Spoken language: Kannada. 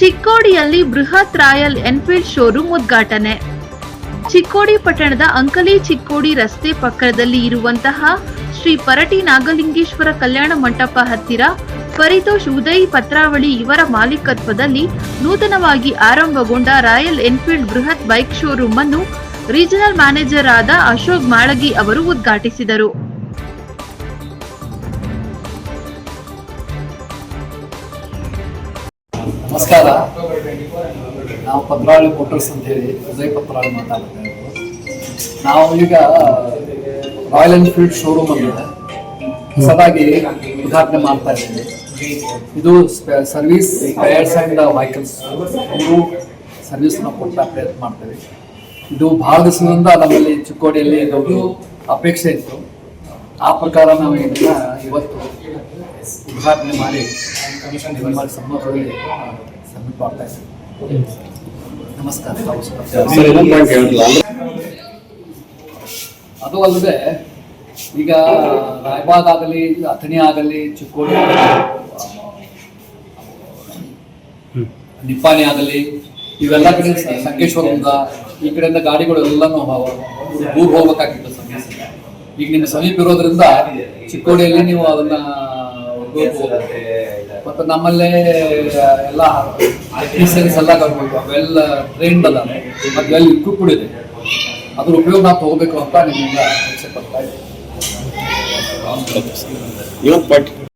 ಚಿಕ್ಕೋಡಿಯಲ್ಲಿ ಬೃಹತ್ ರಾಯಲ್ ಎನ್ಫೀಲ್ಡ್ ಶೋರೂಮ್ ಉದ್ಘಾಟನೆ. ಚಿಕ್ಕೋಡಿ ಪಟ್ಟಣದ ಅಂಕಲಿ ಚಿಕ್ಕೋಡಿ ರಸ್ತೆ ಪಕ್ಕದಲ್ಲಿ ಇರುವಂತಹ ಶ್ರೀ ಪರಟಿ ನಾಗಲಿಂಗೇಶ್ವರ ಕಲ್ಯಾಣ ಮಂಟಪ ಹತ್ತಿರ ಪರಿತೋಷ್ ಉದಯ್ ಪತ್ರಾವಳಿ ಇವರ ಮಾಲೀಕತ್ವದಲ್ಲಿ ನೂತನವಾಗಿ ಆರಂಭಗೊಂಡ ರಾಯಲ್ ಎನ್ಫೀಲ್ಡ್ ಬೃಹತ್ ಬೈಕ್ ಶೋರೂಮ್ ಅನ್ನು ರೀಜನಲ್ ಮ್ಯಾನೇಜರ್ ಆದ ಅಶೋಕ್ ಮಾಳಗಿ ಅವರು ಉದ್ಘಾಟಿಸಿದರು. ನಮಸ್ಕಾರ. ನಾವು ಪತ್ರಾವಳಿ ಮೋಟರ್ಸ್ ಅಂತ ಹೇಳಿ ವಿಜಯ್ ಪತ್ರಾವಳಿ ಮಾತಾಡ್ತಾ ನಾವು ಈಗ ರಾಯಲ್ ಎನ್ಫೀಲ್ಡ್ ಶೋರೂಮ್ ಅಲ್ಲಿ ಹೊಸದಾಗಿ ಉದ್ಘಾಟನೆ ಮಾಡ್ತಾ ಇದ್ದೀವಿ. ಇದು ಸರ್ವಿಸ್ ಟೈರ್ಸ್ ಆ್ಯಂಡ್ ವೆಹಿಕಲ್ಸ್ ಅವರು ಸರ್ವಿಸ್ನ ಕೊಟ್ಟ ಪ್ರಯತ್ನ ಮಾಡ್ತೇವೆ. ಇದು ದಿವಸದಿಂದ ನಮ್ಮಲ್ಲಿ ಚಿಕ್ಕೋಡಿಯಲ್ಲಿ ಇದೊಂದು ಅಪೇಕ್ಷೆ ಇತ್ತು. ಆ ಪ್ರಕಾರ ನಾವು ಇದನ್ನ ಇವತ್ತು ಉದ್ಘಾಟನೆ ಮಾಡಿ ನಿಮ್ಮ ಸಮ್ಮುಖದಲ್ಲಿ ಸಬ್ಮಿಟ್ ಮಾಡ್ತಾ ಇದ್ದೀವಿ. ನಮಸ್ಕಾರ. ಅದು ಅಲ್ಲದೆ ಈಗ ರಾಯಬಾಗ್ ಆಗಲಿ ಅಥಣಿ ಆಗಲಿ ಚಿಕ್ಕೋಡಿ ನಿಪ್ಪಾಣಿ ಆಗಲಿ ಇವೆಲ್ಲ ಕಡೆ ಸಂಕೇಶ್ವರ ಸಂಕೇಶ್ವರದಿಂದ ಈ ಕಡೆಯಿಂದ ಗಾಡಿಗಳು ಎಲ್ಲಾನು ದೂರ ಹೋಗ್ಬೇಕಾಗಿತ್ತು ಸಮೀಪ ಈಗ ಸಮೀಪ ಇರೋದ್ರಿಂದ ಚಿಕ್ಕೋಡಿಯಲ್ಲಿ ನೀವು ಅದನ್ನ. ಮತ್ತು ನಮ್ಮಲ್ಲೇ ಎಲ್ಲ ಟೆಕ್ನಿಷಿಯನ್ಸ್ ಎಲ್ಲ ವೆಲ್ ಟ್ರೈನ್ಡ್ ಅಲ್ಲ ಮತ್ತು ವೆಲ್ ಇಕ್ವಿಪ್ಡ್ ಅದ್ರ ಉಪಯೋಗ ನಾವು ತಗೋಬೇಕು ಅಂತ ನಿಮ್ಮಿಂದ ಅಪೇಕ್ಷೆ